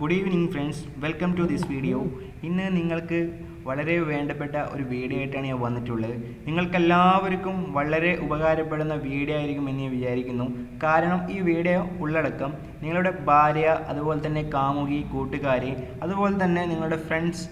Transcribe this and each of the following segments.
Good evening friends welcome to this video ഇന്ന് നിങ്ങൾക്ക് വളരെ വേണ്ടപ്പെട്ട ഒരു വീഡിയോ ആയിട്ടാണ് ഞാൻ വന്നിട്ടുള്ളത്. നിങ്ങൾക്കെല്ലാവർക്കും വളരെ ഉപകാരപ്പെടുന്ന വീഡിയോ ആയിരിക്കും എന്ന് ഞാൻ വിചാരിക്കുന്നു. കാരണം ഈ വീഡിയോ ഉള്ളടക്കം നിങ്ങളുടെ ഭാര്യ അതുപോലെ തന്നെ കാമുകി കൂട്ടുകാരി അതുപോലെ തന്നെ നിങ്ങളുടെ ഫ്രണ്ട്സ്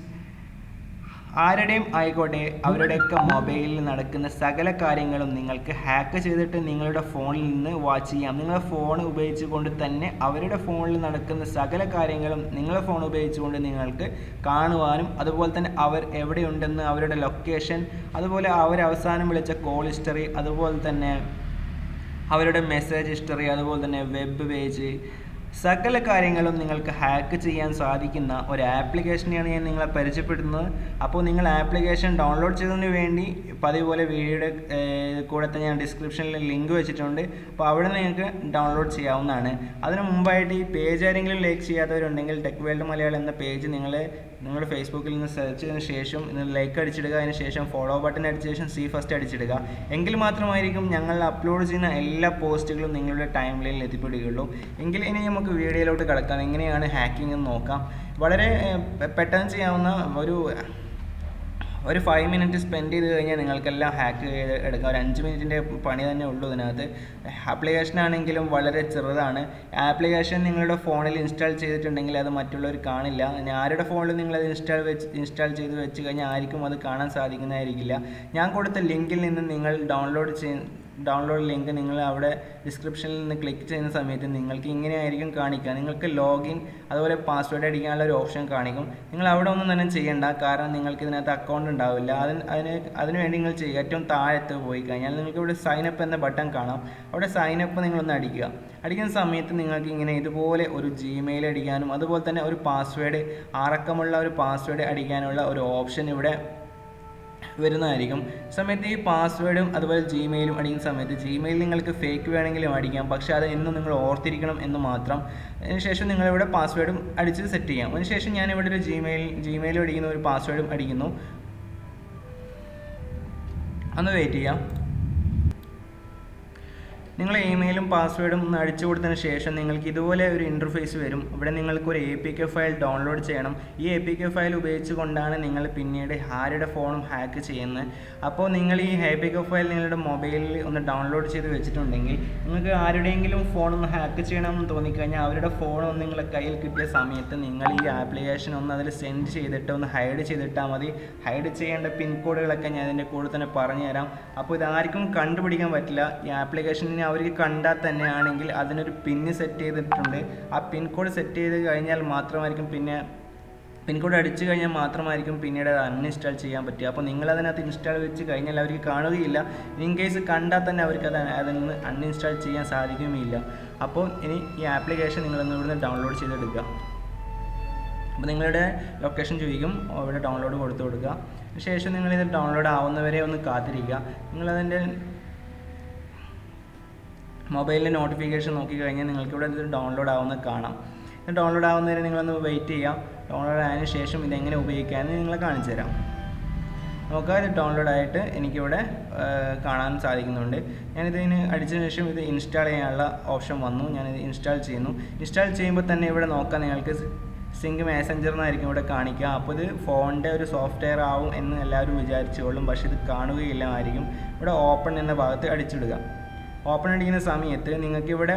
ആരുടെയും ആയിക്കോട്ടെ അവരുടെയൊക്കെ മൊബൈലിൽ നടക്കുന്ന സകല കാര്യങ്ങളും നിങ്ങൾക്ക് ഹാക്ക് ചെയ്തിട്ട് നിങ്ങളുടെ ഫോണിൽ നിന്ന് വാച്ച് ചെയ്യാം. നിങ്ങളുടെ ഫോൺ ഉപയോഗിച്ചുകൊണ്ട് തന്നെ അവരുടെ ഫോണിൽ നടക്കുന്ന സകല കാര്യങ്ങളും നിങ്ങളുടെ ഫോൺ ഉപയോഗിച്ചുകൊണ്ട് നിങ്ങൾക്ക് കാണുവാനും അതുപോലെ തന്നെ അവർ എവിടെയുണ്ടെന്ന് അവരുടെ ലൊക്കേഷൻ അതുപോലെ അവർ വിളിച്ച കോൾ ഹിസ്റ്ററി അതുപോലെ തന്നെ അവരുടെ മെസ്സേജ് ഹിസ്റ്ററി അതുപോലെ തന്നെ വെബ് പേജ് സകല കാര്യങ്ങളും നിങ്ങൾക്ക് ഹാക്ക് ചെയ്യാൻ സാധിക്കുന്ന ഒരു ആപ്ലിക്കേഷനെയാണ് ഞാൻ നിങ്ങളെ പരിചയപ്പെടുത്തുന്നത്. അപ്പോൾ നിങ്ങൾ ആപ്ലിക്കേഷൻ ഡൗൺലോഡ് ചെയ്തതിന് വേണ്ടി പതിപോലെ വീഡിയോയുടെ കൂടെ തന്നെ ഞാൻ ഡിസ്ക്രിപ്ഷനിൽ ലിങ്ക് വെച്ചിട്ടുണ്ട്. അപ്പോൾ അവിടെ നിങ്ങൾക്ക് ഡൗൺലോഡ് ചെയ്യാവുന്നതാണ്. അതിന് മുമ്പായിട്ട് ഈ പേജ് ആരെങ്കിലും ലൈക്ക് ചെയ്യാത്തവരുണ്ടെങ്കിൽ ടെക് വേൾഡ് മലയാളം എന്ന പേജ് നിങ്ങൾ നിങ്ങളുടെ ഫേസ്ബുക്കിൽ നിന്ന് സെർച്ച് ചെയ്തതിന് ശേഷം ലൈക്ക് അടിച്ചിടുക അതിന് ശേഷം ഫോളോ ബട്ടൺ അടിച്ച ശേഷം സി ഫസ്റ്റ് അടിച്ചിടുക. എങ്കിൽ മാത്രമായിരിക്കും ഞങ്ങൾ അപ്ലോഡ് ചെയ്യുന്ന എല്ലാ പോസ്റ്റുകളും നിങ്ങളുടെ ടൈം ലൈനിൽ എത്തിപ്പെടുകയുള്ളൂ. എങ്കിൽ ഇനി നമുക്ക് വീഡിയോയിലോട്ട് കിടക്കാം. എങ്ങനെയാണ് ഹാക്കിംഗ് എന്ന് നോക്കാം. വളരെ പെട്ടെന്ന് ചെയ്യാവുന്ന ഒരു ഒരു ഫൈവ് മിനിറ്റ് സ്പെൻഡ് ചെയ്ത് കഴിഞ്ഞാൽ നിങ്ങൾക്കെല്ലാം ഹാക്ക് ചെയ്ത് എടുക്കാം. ഒരു അഞ്ച് മിനിറ്റിന്റെ പണി തന്നെ ഉള്ളൂ ഇതിനകത്ത്. ആപ്ലിക്കേഷൻ ആണെങ്കിലും വളരെ ചെറുതാണ്. ആപ്ലിക്കേഷൻ നിങ്ങളുടെ ഫോണിൽ ഇൻസ്റ്റാൾ ചെയ്തിട്ടുണ്ടെങ്കിൽ അത് മറ്റുള്ളവർ കാണില്ല. ഇനി ആരുടെ ഫോണിൽ നിങ്ങളത് ഇൻസ്റ്റാൾ വെച്ച് ഇൻസ്റ്റാൾ ചെയ്ത് വെച്ച് കഴിഞ്ഞാൽ ആർക്കും അത് കാണാൻ സാധിക്കുന്നതായിരിക്കില്ല. ഞാൻ കൊടുത്ത ലിങ്കിൽ നിന്ന് നിങ്ങൾ ഡൗൺലോഡ് ചെയ്യ ഡൗൺലോഡ് ലിങ്ക് നിങ്ങൾ അവിടെ ഡിസ്ക്രിപ്ഷനിൽ നിന്ന് ക്ലിക്ക് ചെയ്യുന്ന സമയത്ത് നിങ്ങൾക്ക് ഇങ്ങനെ ആയിരിക്കും കാണിക്കുക. നിങ്ങൾക്ക് ലോഗിൻ അതുപോലെ പാസ്വേഡ് അടിക്കാനുള്ള ഒരു ഓപ്ഷൻ കാണിക്കും. നിങ്ങൾ അവിടെ ഒന്നും തന്നെ ചെയ്യേണ്ട. കാരണം നിങ്ങൾക്ക് ഇതിനകത്ത് അക്കൗണ്ട് ഉണ്ടാവില്ല. അതിന് അതിന് അതിനുവേണ്ടി നിങ്ങൾ ചെയ്യുക ഏറ്റവും താഴത്ത് പോയി കഴിഞ്ഞാൽ നിങ്ങൾക്ക് ഇവിടെ സൈനപ്പ് എന്ന ബട്ടൺ കാണാം. അവിടെ സൈനപ്പ് നിങ്ങളൊന്ന് അടിക്കുക. അടിക്കുന്ന സമയത്ത് നിങ്ങൾക്ക് ഇങ്ങനെ ഇതുപോലെ ഒരു ജിമെയിൽ അടിക്കാനും അതുപോലെ തന്നെ ഒരു പാസ്വേഡ് ആറക്കമുള്ള ഒരു പാസ്വേഡ് അടിക്കാനുള്ള ഒരു ഓപ്ഷൻ ഇവിടെ വരുന്നതായിരിക്കും. സമയത്ത് ഈ പാസ്വേഡും അതുപോലെ ജിമെയിലും അടിക്കുന്ന സമയത്ത് ജിമെയിൽ നിങ്ങൾക്ക് ഫേക്ക് വേണമെങ്കിലും അടിക്കാം. പക്ഷേ അത് എന്നും നിങ്ങൾ ഓർത്തിരിക്കണം എന്ന് മാത്രം. അതിനുശേഷം നിങ്ങളിവിടെ പാസ്വേഡും അടിച്ച് സെറ്റ് ചെയ്യാം. അതിനുശേഷം ഞാനിവിടെ ഒരു ജിമെയിൽ ജിമെയിലും അടിക്കുന്ന ഒരു പാസ്വേഡും അടിക്കുന്നു. ഒന്ന് വെയിറ്റ് ചെയ്യാം. നിങ്ങൾ ഇമെയിലും പാസ്വേഡും ഒന്ന് അടിച്ചു കൊടുത്തതിന് ശേഷം നിങ്ങൾക്ക് ഇതുപോലെ ഒരു ഇന്റർഫേസ് വരും. ഇവിടെ നിങ്ങൾക്ക് ഒരു A P K file download ചെയ്യണം. ഈ എ പി കെ ഫയൽ ഉപയോഗിച്ചുകൊണ്ടാണ് നിങ്ങൾ പിന്നീട് ഹാരിയുടെ ഫോണും ഹാക്ക് ചെയ്യുന്നത്. അപ്പോൾ നിങ്ങൾ ഈ എ പി കെ ഫയൽ നിങ്ങളുടെ മൊബൈലിൽ ഒന്ന് ഡൗൺലോഡ് ചെയ്ത് വെച്ചിട്ടുണ്ടെങ്കിൽ നിങ്ങൾക്ക് ആരുടെയെങ്കിലും ഫോൺ ഒന്ന് ഹാക്ക് ചെയ്യണമെന്ന് തോന്നിക്കഴിഞ്ഞാൽ അവരുടെ ഫോൺ ഒന്ന് നിങ്ങളുടെ കയ്യിൽ കിട്ടിയ സമയത്ത് നിങ്ങൾ ഈ ആപ്ലിക്കേഷൻ ഒന്ന് അതിൽ സെൻഡ് ചെയ്തിട്ട് ഒന്ന് ഹൈഡ് ചെയ്തിട്ടാൽ മതി. ഹൈഡ് ചെയ്യേണ്ട പിൻ പിൻകോഡുകളൊക്കെ ഞാൻ അതിന്റെ കൂടെ തന്നെ പറഞ്ഞു തരാം അപ്പോൾ ഇതാർക്കും കണ്ടുപിടിക്കാൻ പറ്റില്ല. ഈ ആപ്ലിക്കേഷനിനെ അവർക്ക് കണ്ടാൽ തന്നെ ആണെങ്കിൽ അതിനൊരു പിന്ന് സെറ്റ് ചെയ്തിട്ടുണ്ട്. ആ പിൻ കോഡ് സെറ്റ് ചെയ്ത് കഴിഞ്ഞാൽ മാത്രമായിരിക്കും പിന്നെ പിൻകോഡ് അടിച്ചു കഴിഞ്ഞാൽ മാത്രമായിരിക്കും പിന്നീട് അത് അൺഇൻസ്റ്റാൾ ചെയ്യാൻ പറ്റുക. അപ്പോൾ നിങ്ങൾ അതിനകത്ത് ഇൻസ്റ്റാൾ വെച്ച് കഴിഞ്ഞാൽ അവർക്ക് കാണുകയില്ല. ഇൻ കേസ് കണ്ടാൽ തന്നെ അവർക്ക് അത് അതിൽ നിന്ന് അൺഇൻസ്റ്റാൾ ചെയ്യാൻ സാധിക്കുകയുമില്ല അപ്പോൾ ഇനി ഈ ആപ്ലിക്കേഷൻ നിങ്ങളൊന്ന് ഇവിടുന്ന് ഡൗൺലോഡ് ചെയ്തെടുക്കുക. അപ്പോൾ നിങ്ങളുടെ ലൊക്കേഷൻ ചോദിക്കും. അവിടെ ഡൗൺലോഡ് കൊടുത്തു കൊടുക്കുക. ശേഷം നിങ്ങളിത് ഡൗൺലോഡ് ആവുന്നവരെ ഒന്ന് കാത്തിരിക്കുക. നിങ്ങളതിന്റെ മൊബൈലിലെ നോട്ടിഫിക്കേഷൻ നോക്കിക്കഴിഞ്ഞാൽ നിങ്ങൾക്ക് ഇവിടെ ഇത് ഡൗൺലോഡ് ആവുന്നത് കാണാം. ഡൗൺലോഡ് ആവുന്നതിന് നിങ്ങളൊന്ന് വെയിറ്റ് ചെയ്യാം. ഡൗൺലോഡ് ആയതിനു ശേഷം ഇതെങ്ങനെ ഉപയോഗിക്കാമെന്ന് നിങ്ങളെ കാണിച്ചു തരാം. നോക്കുക ഇത് ഡൗൺലോഡ് ആയിട്ട് എനിക്കിവിടെ കാണാൻ സാധിക്കുന്നുണ്ട്. ഞാനിതിന് അടിച്ചതിന് ശേഷം ഇത് ഇൻസ്റ്റാൾ ചെയ്യാനുള്ള ഓപ്ഷൻ വന്നു. ഞാനിത് ഇൻസ്റ്റാൾ ചെയ്യുന്നു. ഇൻസ്റ്റാൾ ചെയ്യുമ്പോൾ തന്നെ ഇവിടെ നോക്കാം നിങ്ങൾക്ക് സിങ്ക് മെസ്സഞ്ചർ എന്നായിരിക്കും ഇവിടെ കാണിക്കുക. അപ്പോൾ ഇത് ഫോണിന്റെ ഒരു സോഫ്റ്റ്വെയർ ആവും എന്ന് എല്ലാവരും വിചാരിച്ചുകൊള്ളും പക്ഷേ ഇത് കാണുകയില്ല ആയിരിക്കും ഇവിടെ ഓപ്പൺ എന്ന ഭാഗത്ത് അടിച്ചിടുക. ഓപ്പൺ അടിക്കുന്ന സമയത്ത് നിങ്ങൾക്ക് ഇവിടെ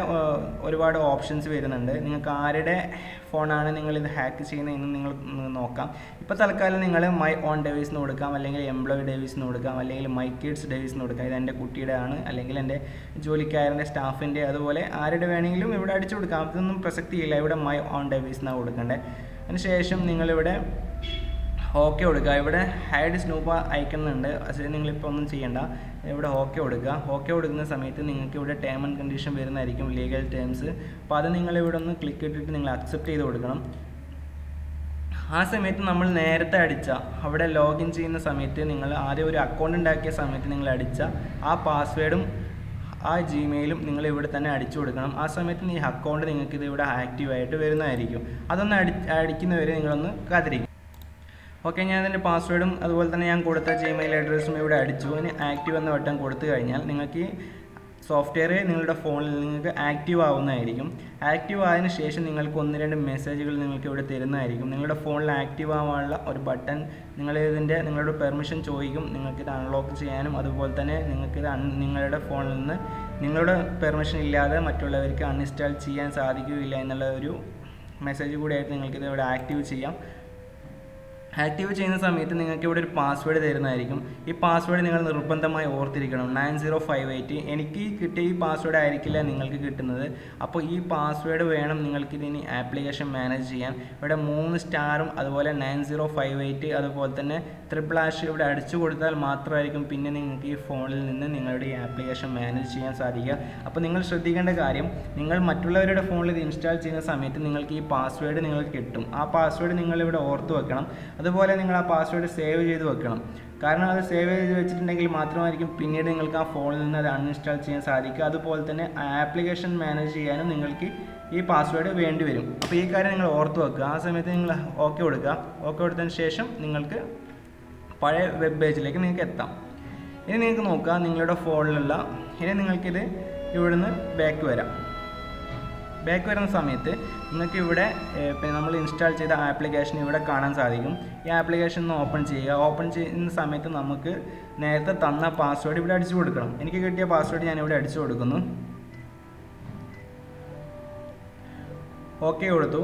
ഒരുപാട് ഓപ്ഷൻസ് വരുന്നുണ്ട്. നിങ്ങൾക്ക് ആരുടെ ഫോണാണ് നിങ്ങൾ ഇത് ഹാക്ക് ചെയ്യുന്നതെന്ന് നിങ്ങൾ നോക്കാം. ഇപ്പോൾ തൽക്കാലം നിങ്ങൾ മൈ ഓൺ ഡെവൈസ് എന്ന് കൊടുക്കാം. അല്ലെങ്കിൽ എംപ്ലോയി ഡെവൈസ് എന്ന് കൊടുക്കാം. അല്ലെങ്കിൽ മൈ കിഡ്സ് ഡെവൈസ് എന്ന് കൊടുക്കാം. ഇത് എന്റെ കുട്ടിയുടെ ആണ് അല്ലെങ്കിൽ എന്റെ ജോലിക്കാരന്റെ സ്റ്റാഫിന്റെ അതുപോലെ ആരുടെ വേണമെങ്കിലും ഇവിടെ അടിച്ചു കൊടുക്കാം. അതൊന്നും പ്രസക്തിയില്ല. ഇവിടെ മൈ ഓൺ ഡെവൈസ് എന്നാണ് കൊടുക്കേണ്ടത് അതിനുശേഷം നിങ്ങളിവിടെ ഓക്കെ കൊടുക്കുക. ഇവിടെ ഹൈഡ് സ്നൂപ്പ അയക്കുന്നുണ്ട്. നിങ്ങൾ നിങ്ങളിപ്പോൾ ഒന്നും ചെയ്യേണ്ട. ഇവിടെ ഓക്കെ കൊടുക്കുക. ഓക്കെ കൊടുക്കുന്ന സമയത്ത് നിങ്ങൾക്ക് ഇവിടെ ടേം ആൻഡ് കണ്ടീഷൻ വരുന്നതായിരിക്കും ലീഗൽ ടേംസ് അപ്പോൾ അത് നിങ്ങൾ ഇവിടെ ഒന്ന് ക്ലിക്ക് ഇട്ടിട്ട് നിങ്ങൾ അക്സെപ്റ്റ് ചെയ്ത് കൊടുക്കണം. ആ സമയത്ത് നമ്മൾ നേരത്തെ അടിച്ച അവിടെ ലോഗിൻ ചെയ്യുന്ന സമയത്ത് നിങ്ങൾ ആദ്യം ഒരു അക്കൗണ്ട് ഉണ്ടാക്കിയ സമയത്ത് നിങ്ങൾ അടിച്ച ആ പാസ്വേഡും ആ ജിമെയിലും നിങ്ങൾ ഇവിടെ തന്നെ അടിച്ചു കൊടുക്കണം. ആ സമയത്ത് ഈ അക്കൗണ്ട് നിങ്ങൾക്ക് ഇത് ഇവിടെ ആക്റ്റീവായിട്ട് വരുന്നതായിരിക്കും. അതൊന്ന് അടി അടിക്കുന്നവരെ നിങ്ങളൊന്ന് കാത്തിരിക്കും. ഓക്കെ ഞാൻ അതിന്റെ പാസ്വേഡും അതുപോലെ തന്നെ ഞാൻ കൊടുത്ത ജിമെയിൽ അഡ്രസ്സും ഇവിടെ അടിച്ചു. ഇനി ആക്റ്റീവ് എന്ന വട്ടം കൊടുത്തു കഴിഞ്ഞാൽ നിങ്ങൾക്ക് സോഫ്റ്റ്വെയർ നിങ്ങളുടെ ഫോണിൽ നിങ്ങൾക്ക് ആക്റ്റീവ് ആവുന്നതായിരിക്കും. ആക്റ്റീവ് ആയതിനു ശേഷം നിങ്ങൾക്ക് ഒന്ന് രണ്ട് മെസ്സേജുകൾ നിങ്ങൾക്ക് ഇവിടെ തരുന്നതായിരിക്കും. നിങ്ങളുടെ ഫോണിൽ ആക്റ്റീവ് ആവാനുള്ള ഒരു ബട്ടൺ നിങ്ങൾ ഇതിന്റെ നിങ്ങളുടെ പെർമിഷൻ ചോദിക്കും. നിങ്ങൾക്ക് ഇത് അൺലോക്ക് ചെയ്യാനും അതുപോലെ തന്നെ നിങ്ങൾക്ക് ഇത് നിങ്ങളുടെ ഫോണിൽ നിന്ന് നിങ്ങളുടെ പെർമിഷൻ ഇല്ലാതെ മറ്റുള്ളവർക്ക് അൺഇൻസ്റ്റാൾ ചെയ്യാൻ സാധിക്കുകയില്ല എന്നുള്ള ഒരു മെസ്സേജ് കൂടിയായിട്ട് നിങ്ങൾക്കിത് ഇവിടെ ആക്റ്റീവ് ചെയ്യാം. ആക്റ്റീവ് ചെയ്യുന്ന സമയത്ത് നിങ്ങൾക്ക് ഇവിടെ ഒരു പാസ്വേഡ് തരുന്നതായിരിക്കും. ഈ പാസ്വേഡ് നിങ്ങൾ നിർബന്ധമായി ഓർത്തിരിക്കണം. നയൻ സീറോ ഫൈവ് എയ്റ്റ് എനിക്ക് കിട്ടിയ ഈ പാസ്വേഡ് ആയിരിക്കില്ല നിങ്ങൾക്ക് കിട്ടുന്നത്. അപ്പോൾ ഈ പാസ്വേഡ് വേണം നിങ്ങൾക്ക് ഇതിന് ആപ്ലിക്കേഷൻ മാനേജ് ചെയ്യാൻ. ഇവിടെ മൂന്ന് സ്റ്റാറും അതുപോലെ നയൻ സീറോ ഫൈവ് എയ്റ്റ് അതുപോലെ തന്നെ ട്രിപ്പിൾ ആഷ് ഇവിടെ അടിച്ചു കൊടുത്താൽ മാത്രമായിരിക്കും പിന്നെ നിങ്ങൾക്ക് ഈ ഫോണിൽ നിന്ന് നിങ്ങളുടെ ഈ ആപ്ലിക്കേഷൻ മാനേജ് ചെയ്യാൻ സാധിക്കുക. അപ്പോൾ നിങ്ങൾ ശ്രദ്ധിക്കേണ്ട കാര്യം നിങ്ങൾ മറ്റുള്ളവരുടെ ഫോണിൽ ഇത് ഇൻസ്റ്റാൾ ചെയ്യുന്ന സമയത്ത് നിങ്ങൾക്ക് ഈ പാസ്വേഡ് നിങ്ങൾക്ക് കിട്ടും. ആ പാസ്വേഡ് നിങ്ങൾ ഇവിടെ ഓർത്ത് വെക്കണം. അതുപോലെ നിങ്ങൾ ആ പാസ്വേഡ് സേവ് ചെയ്ത് വെക്കണം. കാരണം അത് സേവ് ചെയ്ത് വെച്ചിട്ടുണ്ടെങ്കിൽ മാത്രമായിരിക്കും പിന്നീട് നിങ്ങൾക്ക് ആ ഫോണിൽ നിന്ന് അത് അൺഇൻസ്റ്റാൾ ചെയ്യാൻ സാധിക്കുക. അതുപോലെ തന്നെ ആപ്ലിക്കേഷൻ മാനേജ് ചെയ്യാനും നിങ്ങൾക്ക് ഈ പാസ്വേഡ് വേണ്ടി വരും. അപ്പോൾ ഈ കാര്യം നിങ്ങൾ ഓർത്ത് വെക്കുക. ആ സമയത്ത് നിങ്ങൾ ഓക്കെ കൊടുക്കുക. ഓക്കെ കൊടുത്തതിന് ശേഷം നിങ്ങൾക്ക് പഴയ വെബ് പേജിലേക്ക് നിങ്ങൾക്ക് എത്താം. ഇനി നിങ്ങൾക്ക് നോക്കുക നിങ്ങളുടെ ഫോണിലുള്ള ഇനി നിങ്ങൾക്കിത് ഇവിടുന്ന് ബാക്ക് വരാം. ബാക്ക് വരുന്ന സമയത്ത് നിങ്ങൾക്ക് ഇവിടെ നമ്മൾ ഇൻസ്റ്റാൾ ചെയ്ത ആപ്ലിക്കേഷൻ ഇവിടെ കാണാൻ സാധിക്കും. ഈ ആപ്ലിക്കേഷൻ ഒന്ന് ഓപ്പൺ ചെയ്യുക. ഓപ്പൺ ചെയ്യുന്ന സമയത്ത് നമുക്ക് നേരത്തെ തന്ന പാസ്വേഡ് ഇവിടെ അടിച്ചു കൊടുക്കണം. എനിക്ക് കിട്ടിയ പാസ്വേഡ് ഞാൻ ഇവിടെ അടിച്ചു കൊടുക്കുന്നു. ഓക്കെ കൊടുത്തു.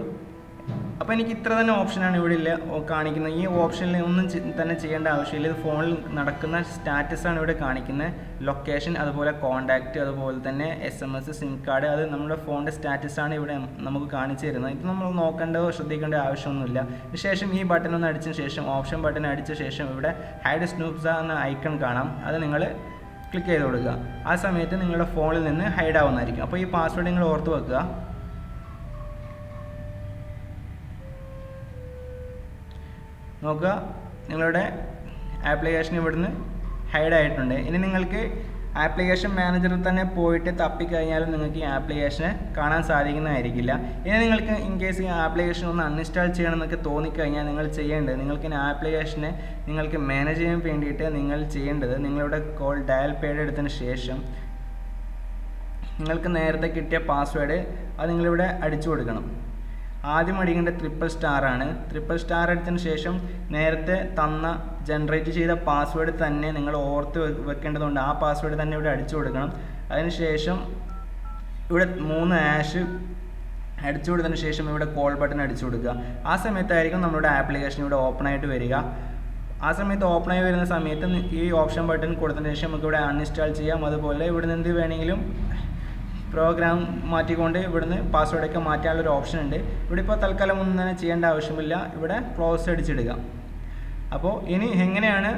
അപ്പോൾ എനിക്ക് ഇത്ര തന്നെ ഓപ്ഷനാണ് ഇവിടെ ഇല്ല കാണിക്കുന്നത്. ഈ ഓപ്ഷനിൽ ഒന്നും തന്നെ ചെയ്യേണ്ട ആവശ്യമില്ല. ഇത് ഫോണിൽ നടക്കുന്ന സ്റ്റാറ്റസ് ആണ് ഇവിടെ കാണിക്കുന്നത്. ലൊക്കേഷൻ അതുപോലെ കോണ്ടാക്റ്റ് അതുപോലെ തന്നെ S M S sim card അത് നമ്മുടെ ഫോണിന്റെ സ്റ്റാറ്റസ് ആണ് ഇവിടെ നമുക്ക് കാണിച്ചു തരുന്നത്. ഇത് നമ്മൾ നോക്കേണ്ടോ ശ്രദ്ധിക്കേണ്ട ആവശ്യമൊന്നുമില്ല. ശേഷം ഈ ബട്ടൺ ഒന്ന് അടിച്ച ശേഷം ഓപ്ഷൻ ബട്ടൺ അടിച്ച ശേഷം ഇവിടെ ഹൈഡ് സ്നൂപ്സ എന്ന ഐക്കൺ കാണാം. അത് നിങ്ങൾ ക്ലിക്ക് ചെയ്ത് കൊടുക്കുക. ആ സമയത്ത് നിങ്ങളുടെ ഫോണിൽ നിന്ന് ഹൈഡ് ആവുന്നതായിരിക്കും. അപ്പോൾ ഈ പാസ്വേഡ് നിങ്ങൾ ഓർത്ത് വെക്കുക. നോക്കുക. നിങ്ങളുടെ ആപ്ലിക്കേഷൻ ഇവിടുന്ന് ഹൈഡ് ആയിട്ടുണ്ട്. ഇനി നിങ്ങൾക്ക് ആപ്ലിക്കേഷൻ മാനേജറിൽ തന്നെ പോയിട്ട് തപ്പിക്കഴിഞ്ഞാലും നിങ്ങൾക്ക് ഈ ആപ്ലിക്കേഷനെ കാണാൻ സാധിക്കുന്നതായിരിക്കില്ല. ഇനി നിങ്ങൾക്ക് ഇൻ കേസ് ഈ ആപ്ലിക്കേഷൻ ഒന്ന് അൺഇൻസ്റ്റാൾ ചെയ്യണമെന്നൊക്കെ തോന്നിക്കഴിഞ്ഞാൽ നിങ്ങൾ ചെയ്യേണ്ടത് നിങ്ങൾക്ക് ഈ ആപ്ലിക്കേഷനെ നിങ്ങൾക്ക് മാനേജ് ചെയ്യാൻ വേണ്ടിയിട്ട് നിങ്ങൾ ചെയ്യേണ്ടത് നിങ്ങളുടെ കോൾ ഡയൽ പേഡ് എടുത്തതിന് ശേഷം നിങ്ങൾക്ക് നേരത്തെ കിട്ടിയ പാസ്വേഡ് അത് നിങ്ങളിവിടെ അടിച്ചു കൊടുക്കണം. ആദ്യം അടിക്കേണ്ട ട്രിപ്പിൾ സ്റ്റാർ ആണ്. ട്രിപ്പിൾ സ്റ്റാർ അടിച്ചതിന് ശേഷം നേരത്തെ തന്ന ജനറേറ്റ് ചെയ്ത പാസ്വേഡ് തന്നെ നിങ്ങൾ ഓർത്ത് വെക്കേണ്ടതുകൊണ്ട് ആ പാസ്വേഡ് തന്നെ ഇവിടെ അടിച്ചു കൊടുക്കണം. അതിനുശേഷം ഇവിടെ മൂന്ന് ആഷ് അടിച്ചു കൊടുത്തതിന് ശേഷം ഇവിടെ കോൾ ബട്ടൺ അടിച്ചു കൊടുക്കുക. ആ സമയത്തായിരിക്കും നമ്മുടെ ആപ്ലിക്കേഷൻ ഇവിടെ ഓപ്പൺ ആയിട്ട് വരിക. ആ സമയത്ത് ഓപ്പൺ ആയി വരുന്ന സമയത്ത് ഈ ഓപ്ഷൻ ബട്ടൺ കൊടുത്തതിന് ശേഷം നമുക്ക് ഇവിടെ അൺഇൻസ്റ്റാൾ ചെയ്യാം. അതുപോലെ ഇവിടെ നിന്ന് എന്ത് വേണമെങ്കിലും പ്രോഗ്രാം മാറ്റിക്കൊണ്ട് ഇവിടുന്ന് പാസ്വേഡൊക്കെ മാറ്റാനുള്ള ഒരു ഓപ്ഷൻ ഉണ്ട്. ഇവിടെ ഇപ്പോൾ തൽക്കാലം ഒന്നും തന്നെ ചെയ്യേണ്ട ആവശ്യമില്ല. ഇവിടെ ക്ലോസ് അടിച്ചിടുക. അപ്പോൾ ഇനി എങ്ങനെയാണ്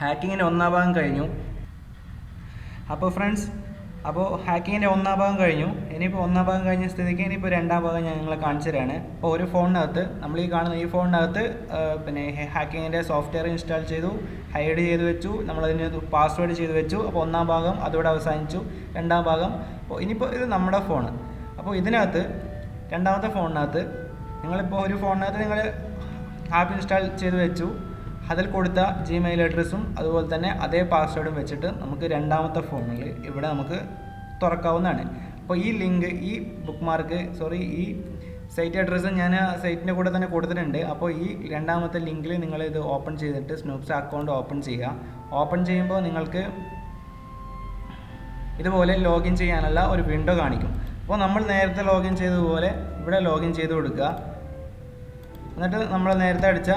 ഹാക്കിങ്ങിന്റെ ഒന്നാം ഭാഗം കഴിഞ്ഞു? അപ്പോൾ ഫ്രണ്ട്സ് അപ്പോൾ ഹാക്കിങ്ങിന്റെ ഒന്നാം ഭാഗം കഴിഞ്ഞു. ഇനിയിപ്പോൾ ഒന്നാം ഭാഗം കഴിഞ്ഞ സ്ഥിതിക്ക് ഇനിയിപ്പോൾ രണ്ടാം ഭാഗം ഞാൻ നിങ്ങളെ കാണിച്ചു തരാണ്. അപ്പോൾ ഒരു ഫോണിനകത്ത് നമ്മൾ ഈ കാണുന്ന ഈ ഫോണിനകത്ത് പിന്നെ ഹാക്കിങ്ങിന്റെ സോഫ്റ്റ്വെയർ ഇൻസ്റ്റാൾ ചെയ്തു ഹൈഡ് ചെയ്ത് വെച്ചു നമ്മളതിന് പാസ്വേഡ് ചെയ്ത് വെച്ചു. അപ്പോൾ ഒന്നാം ഭാഗം അതോടെ അവസാനിച്ചു. രണ്ടാം ഭാഗം അപ്പോൾ ഇനിയിപ്പോൾ ഇത് നമ്മുടെ ഫോണ്. അപ്പോൾ ഇതിനകത്ത് രണ്ടാമത്തെ ഫോണിനകത്ത് നിങ്ങളിപ്പോൾ ഒരു ഫോണിനകത്ത് നിങ്ങൾ ആപ്പ് ഇൻസ്റ്റാൾ ചെയ്ത് വെച്ചു. അതിൽ കൊടുത്ത ജിമെയിൽ അഡ്രസ്സും അതുപോലെ തന്നെ അതേ പാസ്വേഡും വെച്ചിട്ട് നമുക്ക് രണ്ടാമത്തെ ഫോമിൽ ഇവിടെ നമുക്ക് തുറക്കാവുന്നതാണ്. അപ്പോൾ ഈ ലിങ്ക് ഈ ബുക്ക് മാർക്ക് സോറി ഈ സൈറ്റ് അഡ്രസ്സ് ഞാൻ സൈറ്റിന്റെ കൂടെ തന്നെ കൊടുത്തിട്ടുണ്ട്. അപ്പോൾ ഈ രണ്ടാമത്തെ ലിങ്കിൽ നിങ്ങൾ ഇത് ഓപ്പൺ ചെയ്തിട്ട് സ്നൂപ്സ് അക്കൗണ്ട് ഓപ്പൺ ചെയ്യുക. ഓപ്പൺ ചെയ്യുമ്പോൾ നിങ്ങൾക്ക് ഇതുപോലെ ലോഗിൻ ചെയ്യാനുള്ള ഒരു വിൻഡോ കാണിക്കും. അപ്പോൾ നമ്മൾ നേരത്തെ ലോഗിൻ ചെയ്തതുപോലെ ഇവിടെ ലോഗിൻ ചെയ്ത് കൊടുക്കുക. എന്നിട്ട് നമ്മൾ നേരത്തെ അടിച്ച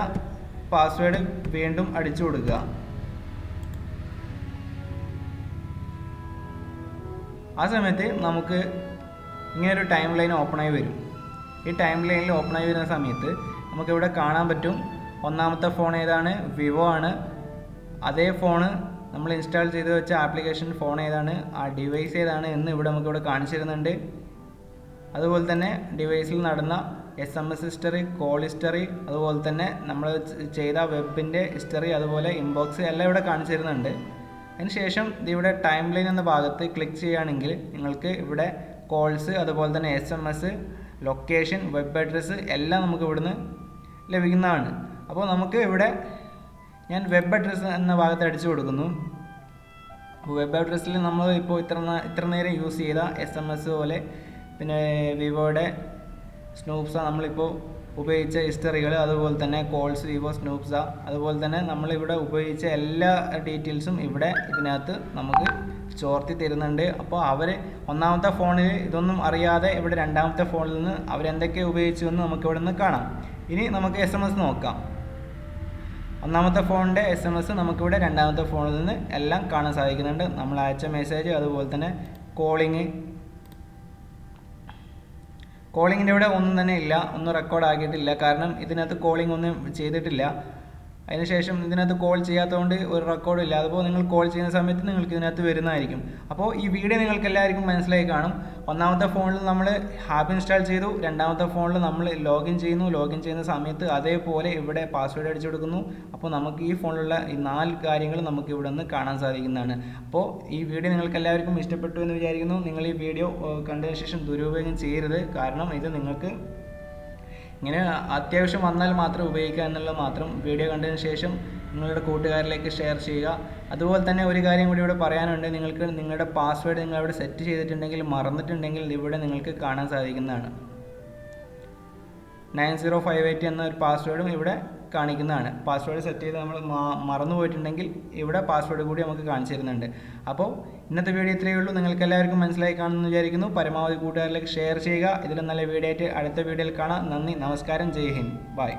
പാസ്വേഡ് വീണ്ടും അടിച്ചു കൊടുക്കുക. ആ സമയത്ത് നമുക്ക് ഒരു ടൈം ലൈൻ ഓപ്പണായി വരും. ഈ ടൈം ലൈനിൽ ഓപ്പണായി വരുന്ന സമയത്ത് നമുക്കിവിടെ കാണാൻ പറ്റും. ഒന്നാമത്തെ ഫോൺ ഏതാണ്? വിവോ ആണ്. അതേ ഫോണ് നമ്മൾ ഇൻസ്റ്റാൾ ചെയ്ത് വെച്ച ആപ്ലിക്കേഷൻ ഫോൺ ഏതാണ്? ആ ഡിവൈസ് ഏതാണ് എന്ന് ഇവിടെ നമുക്കിവിടെ കാണിച്ചു തരുന്നുണ്ട്. അതുപോലെ തന്നെ ഡിവൈസിൽ നടന്ന S M S history call history അതുപോലെ തന്നെ നമ്മൾ ചെയ്ത വെബിന്റെ ഹിസ്റ്ററി അതുപോലെ ഇൻബോക്സ് എല്ലാം ഇവിടെ കാണിച്ചു തരുന്നുണ്ട് അതിനുശേഷം ഇവിടെ ടൈം ലൈൻ എന്ന ഭാഗത്ത് ക്ലിക്ക് ചെയ്യുകയാണെങ്കിൽ നിങ്ങൾക്ക് ഇവിടെ കോൾസ് അതുപോലെ തന്നെ S M S location web address എല്ലാം നമുക്ക് ഇവിടുന്ന് ലഭിക്കുന്നതാണ്. അപ്പോൾ നമുക്ക് ഇവിടെ ഞാൻ വെബ് അഡ്രസ്സ് എന്ന ഭാഗത്ത് അടിച്ചു കൊടുക്കുന്നു. വെബ് അഡ്രസ്സിൽ നമ്മൾ ഇപ്പോൾ ഇത്ര ഇത്ര നേരം യൂസ് ചെയ്ത എസ് എം എസ് പോലെ പിന്നെ വിവോയുടെ സ്നൂപ്സ നമ്മളിപ്പോൾ ഉപയോഗിച്ച ഹിസ്റ്ററികൾ അതുപോലെ തന്നെ കോൾസ് വിവോ സ്നൂപ്സ അതുപോലെ തന്നെ നമ്മളിവിടെ ഉപയോഗിച്ച എല്ലാ ഡീറ്റെയിൽസും ഇവിടെ ഇതിനകത്ത് നമുക്ക് ചോർത്തി തരുന്നുണ്ട്. അപ്പോൾ അവർ ഒന്നാമത്തെ ഫോണിൽ ഇതൊന്നും അറിയാതെ ഇവിടെ രണ്ടാമത്തെ ഫോണിൽ നിന്ന് അവരെന്തൊക്കെ ഉപയോഗിച്ചു എന്ന് നമുക്ക് ഇവിടെ നിന്ന് കാണാം. ഇനി നമുക്ക് എസ് എം എസ് നോക്കാം. ഒന്നാമത്തെ ഫോണിന്റെ എസ് എം എസ് നമുക്കിവിടെ രണ്ടാമത്തെ ഫോണിൽ നിന്ന് എല്ലാം കാണാൻ സാധിക്കുന്നുണ്ട്. നമ്മൾ അയച്ച മെസ്സേജ് അതുപോലെ തന്നെ കോളിങ് കോളിങ്ങിന്റെ ഇവിടെ ഒന്നും തന്നെ ഇല്ല. ഒന്നും റെക്കോർഡ് ആക്കിയിട്ടില്ല. കാരണം ഇതിനകത്ത് കോളിംഗ് ഒന്നും ചെയ്തിട്ടില്ല. അതിനുശേഷം ഇതിനകത്ത് കോൾ ചെയ്യാത്തതുകൊണ്ട് ഒരു റെക്കോർഡും ഇല്ല. അതുപോലെ നിങ്ങൾ കോൾ ചെയ്യുന്ന സമയത്ത് നിങ്ങൾക്ക് ഇതിനകത്ത് വരുന്നതായിരിക്കും. അപ്പോൾ ഈ വീഡിയോ നിങ്ങൾക്ക് എല്ലാവർക്കും മനസ്സിലായി കാണും. ഒന്നാമത്തെ ഫോണിൽ നമ്മൾ ആപ്പ് ഇൻസ്റ്റാൾ ചെയ്തു. രണ്ടാമത്തെ ഫോണിൽ നമ്മൾ ലോഗിൻ ചെയ്യുന്നു. ലോഗിൻ ചെയ്യുന്ന സമയത്ത് അതേപോലെ ഇവിടെ പാസ്വേഡ് അടിച്ചു കൊടുക്കുന്നു. അപ്പോൾ നമുക്ക് ഈ ഫോണിലുള്ള ഈ നാല് കാര്യങ്ങൾ നമുക്ക് ഇവിടെ നിന്ന് കാണാൻ സാധിക്കുന്നതാണ്. അപ്പോൾ ഈ വീഡിയോ നിങ്ങൾക്ക് എല്ലാവർക്കും ഇഷ്ടപ്പെട്ടു എന്ന് വിചാരിക്കുന്നു. നിങ്ങൾ ഈ വീഡിയോ കണ്ടതിന് ശേഷം ദുരുപയോഗം ചെയ്യരുത്. കാരണം ഇത് നിങ്ങൾക്ക് ഇങ്ങനെ അത്യാവശ്യം വന്നാൽ മാത്രം ഉപയോഗിക്കുക എന്നുള്ളത് മാത്രം വീഡിയോ കണ്ടതിന് ശേഷം നിങ്ങളുടെ കൂട്ടുകാരിലേക്ക് ഷെയർ ചെയ്യുക. അതുപോലെ തന്നെ ഒരു കാര്യം കൂടി ഇവിടെ പറയാനുണ്ട്. നിങ്ങൾക്ക് നിങ്ങളുടെ പാസ്വേഡ് നിങ്ങൾ അവിടെ സെറ്റ് ചെയ്തിട്ടുണ്ടെങ്കിൽ മറന്നിട്ടുണ്ടെങ്കിൽ ഇവിടെ നിങ്ങൾക്ക് കാണാൻ സാധിക്കുന്നതാണ്. നയൻ സീറോ ഫൈവ് എയ്റ്റ് എന്ന ഒരു പാസ്വേഡും ഇവിടെ കാണിക്കുന്നതാണ്. പാസ്വേഡ് സെറ്റ് ചെയ്ത് നമ്മൾ മറന്നു പോയിട്ടുണ്ടെങ്കിൽ ഇവിടെ പാസ്വേഡ് കൂടി നമുക്ക് കാണിച്ചു തരുന്നുണ്ട്. അപ്പോൾ ഇന്നത്തെ വീഡിയോ ഇത്രയേ ഉള്ളൂ. നിങ്ങൾക്ക് എല്ലാവർക്കും മനസ്സിലായി കാണുമെന്ന് വിചാരിക്കുന്നു. പരമാവധി കൂട്ടുകാരിലേക്ക് ഷെയർ ചെയ്യുക. ഇതിലും നല്ല വീഡിയോ ആയിട്ട് അടുത്ത വീഡിയോയിൽ കാണാം. നന്ദി. നമസ്കാരം. ജയ് ഹിന്ദ്. ബൈ